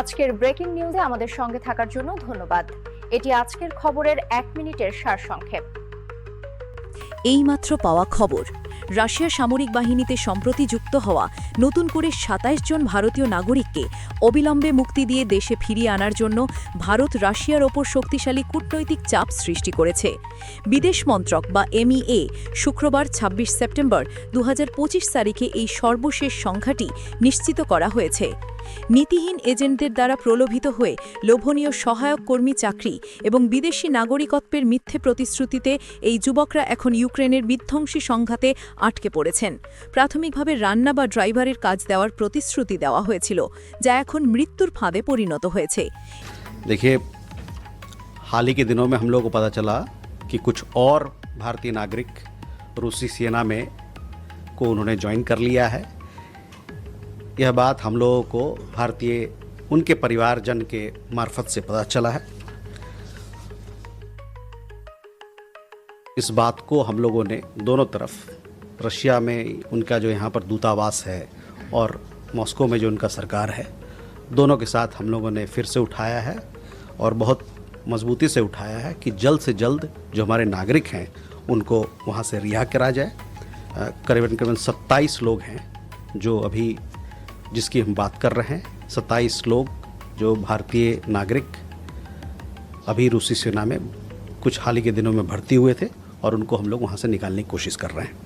আজকের ব্রেকিং নিউজে আমাদের সঙ্গে থাকার জন্য ধন্যবাদ। এটি আজকের খবরের এক মিনিটের সারসংক্ষেপ। এইমাত্র পাওয়া খবর রাশিয়ার সামরিক বাহিনীতে সম্প্রতি যুক্ত হওয়া নতুন করে সাতাইশ জন ভারতীয় নাগরিককে অবিলম্বে মুক্তি দিয়ে দেশে ফিরিয়ে আনার জন্য ভারত রাশিয়ার ওপর শক্তিশালী কূটনৈতিক চাপ সৃষ্টি করেছে। বিদেশ মন্ত্রক বা এমইএ শুক্রবার ২৬ সেপ্টেম্বর দু হাজার পঁচিশ তারিখে এই সর্বশেষ সংখ্যাটি নিশ্চিত করা হয়েছে। নীতিহীন এজেন্টদের দ্বারা প্রলোভিত হয়ে লোভনীয় সহায়ক কর্মী চাকরি এবং বিদেশি নাগরিকত্বের মিথ্যে প্রতিশ্রুতিতে এই যুবকরা এখন ইউক্রেনের বিধ্বংসী সংঘাতে আটকে পড়েছেন প্রাথমিকভাবে রান্না বা ড্রাইভারের কাজ দেওয়ার প্রতিশ্রুতি দেওয়া হয়েছিল যা এখন মৃত্যুর ফাঁদে পরিণত হয়েছে देखिए हाल ही के दिनों में हम लोग को पता चला कि कुछ और भारतीय नागरिक रूसी सेना में को उन्होंने ज्वाइन कर लिया है यह बात हम लोगों को भारतीय उनके परिवारजन के मार्फत से पता चला है। इस बात को हम लोगों ने दोनों तरफ़, रशिया में उनका जो यहाँ पर दूतावास है और मॉस्को में जो उनका सरकार है, दोनों के साथ हम लोगों ने फिर से उठाया है और बहुत मजबूती से उठाया है कि जल्द से जल्द जो हमारे नागरिक हैं, उनको वहाँ से रिहा करा जाए। करीबन करीबन सत्ताईस लोग हैं जो अभी जिसकी हम बात कर रहे हैं, सत्ताईस लोग जो भारतीय नागरिक अभी रूसी सेना में कुछ हाल ही के दिनों में भर्ती हुए थे और उनको हम लोग वहाँ से निकालने की कोशिश कर रहे हैं।